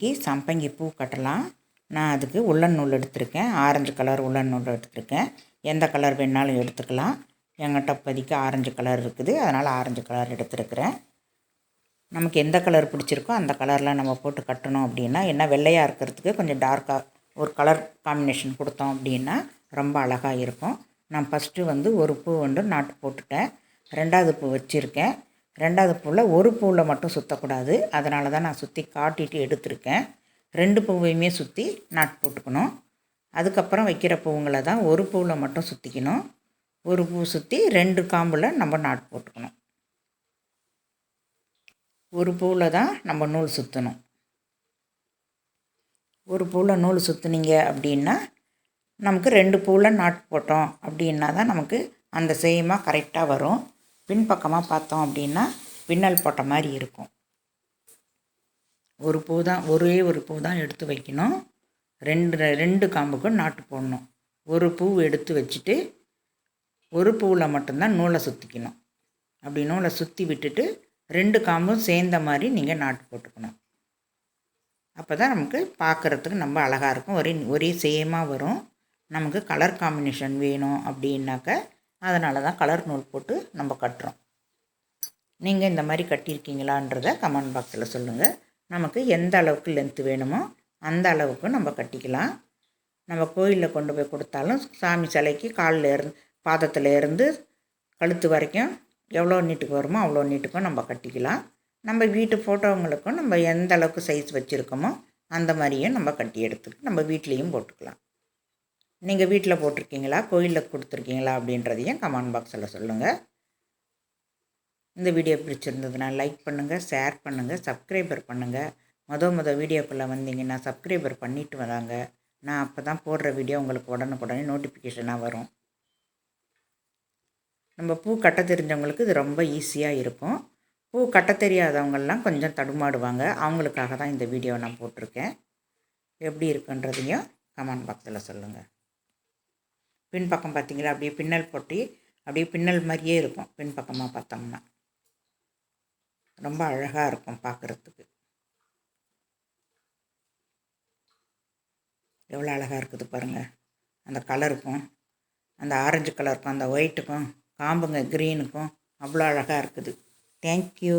இன்றைக்கி சம்பங்கி பூ கட்டலாம். நான் அதுக்கு உள்ளன் நூல் எடுத்திருக்கேன். ஆரஞ்சு கலர் உள்ளன் நூல் எடுத்திருக்கேன். எந்த கலர் வேணாலும் எடுத்துக்கலாம். எங்கிட்ட இப்போதைக்கு ஆரஞ்சு கலர் இருக்குது. அதனால் ஆரஞ்சு கலர் எடுத்துருக்கிறேன். நமக்கு எந்த கலர் பிடிச்சிருக்கோ அந்த கலரில் நம்ம போட்டு கட்டணும் அப்படின்னா என்ன வெள்ளையாக இருக்கிறதுக்கு கொஞ்சம் டார்க்காக ஒரு கலர் காம்பினேஷன் கொடுத்தோம் அப்படின்னா ரொம்ப அழகாக இருக்கும். நான் ஃபஸ்ட்டு வந்து ஒரு பூ வந்து நாட்டு போட்டுட்டேன். ரெண்டாவது பூ வச்சுருக்கேன். ரெண்டாவது பூவில் ஒரு பூவில் மட்டும் சுற்றக்கூடாது அதனால தான் நான் சுற்றி காட்டிட்டு எடுத்திருக்கேன். ரெண்டு பூவையுமே சுற்றி நாட்டு போட்டுக்கணும். அதுக்கப்புறம் வைக்கிற பூவுங்களை தான் ஒரு பூவில் மட்டும் சுற்றிக்கணும் ஒரு பூ சுற்றி ரெண்டு காம்பில் நம்ம நாட்டு போட்டுக்கணும். ஒரு பூவில் தான் நம்ம நூல் சுற்றணும் ஒரு பூவில் நூல் சுற்றுனீங்க அப்படின்னா நமக்கு ரெண்டு பூவில் நாட்டு போட்டோம் அப்படின்னா தான் நமக்கு அந்த சேமாக கரெக்டாக வரும். பின்பக்கமாக பார்த்தோம் அப்படின்னா பின்னல் போட்ட மாதிரி இருக்கும். ஒரு பூ தான் ஒரே ஒரு பூ தான் எடுத்து வைக்கணும். ரெண்டு ரெண்டு காம்புக்கும் நாட்டு போடணும். ஒரு பூ எடுத்து வச்சுட்டு ஒரு பூவில் மட்டும்தான் நூலை சுற்றிக்கணும் அப்படி நூலை சுற்றி விட்டுட்டு ரெண்டு காம்பும் சேர்ந்த மாதிரி நீங்கள் நாட்டு போட்டுக்கணும். அப்போ தான் நமக்கு பார்க்குறதுக்கு ரொம்ப அழகாக இருக்கும். ஒரே ஒரே சேமாக வரும். நமக்கு கலர் காம்பினேஷன் வேணும் அப்படின்னாக்க அதனால தான் கலர் நூல் போட்டு நம்ம கட்டுறோம். நீங்கள் இந்த மாதிரி கட்டியிருக்கீங்களான்றத கமெண்ட் பாக்ஸில் சொல்லுங்கள் நமக்கு எந்த அளவுக்கு லென்த்து வேணுமோ அந்த அளவுக்கு நம்ம கட்டிக்கலாம். நம்ம கோயிலில் கொண்டு போய் கொடுத்தாலும் சாமி சிலைக்கு காலில் இருந்து பாதத்தில் இருந்து கழுத்து வரைக்கும் எவ்வளோ நீட்டுக்கு வருமோ அவ்வளோ நீட்டுக்கும் நம்ம கட்டிக்கலாம். நம்ம வீட்டு ஃபோட்டோங்களுக்கும் நம்ம எந்த அளவுக்கு சைஸ் வச்சுருக்கோமோ அந்த மாதிரியும் நம்ம கட்டி எடுத்துட்டு நம்ம வீட்லேயும் போட்டுக்கலாம். நீங்கள் வீட்டில் போட்டிருக்கீங்களா? கோயிலில் கொடுத்துருக்கீங்களா? அப்படின்றதையும் கமெண்ட் பாக்ஸில் சொல்லுங்கள் இந்த வீடியோ பிடிச்சிருந்ததுன்னா லைக் பண்ணுங்கள் ஷேர் பண்ணுங்கள் சப்ஸ்கிரைபர் பண்ணுங்கள் மொதல் மொதல் வீடியோக்குள்ளே வந்தீங்கன்னா சப்ஸ்கிரைபர் பண்ணிவிட்டு வராங்க. நான் அப்போ தான் போடுற வீடியோ உங்களுக்கு உடனுக்குடனே நோட்டிஃபிகேஷனாக வரும். நம்ம பூ கட்ட தெரிஞ்சவங்களுக்கு இது ரொம்ப ஈஸியாக இருக்கும். பூ கட்ட தெரியாதவங்கள்லாம் கொஞ்சம் தடுமாடுவாங்க. அவங்களுக்காக தான் இந்த வீடியோ நான் போட்டிருக்கேன். எப்படி இருக்குன்றதையும் கமெண்ட் பாக்ஸில் சொல்லுங்கள் பின்பக்கம் பார்த்தீங்களா? அப்படியே பின்னல் போட்டி அப்படியே பின்னல் மாதிரியே இருக்கும். பின்பக்கமாக பார்த்தோம்னா. ரொம்ப அழகாக இருக்கும் பார்க்குறதுக்கு. எவ்வளோ அழகாக இருக்குது பாருங்கள் அந்த கலருக்கும் அந்த ஆரஞ்சு கலருக்கும் அந்த ஒயிட்டுக்கும் காம்புங்க க்ரீனுக்கும் அவ்வளோ அழகாக இருக்குது. தேங்க்யூ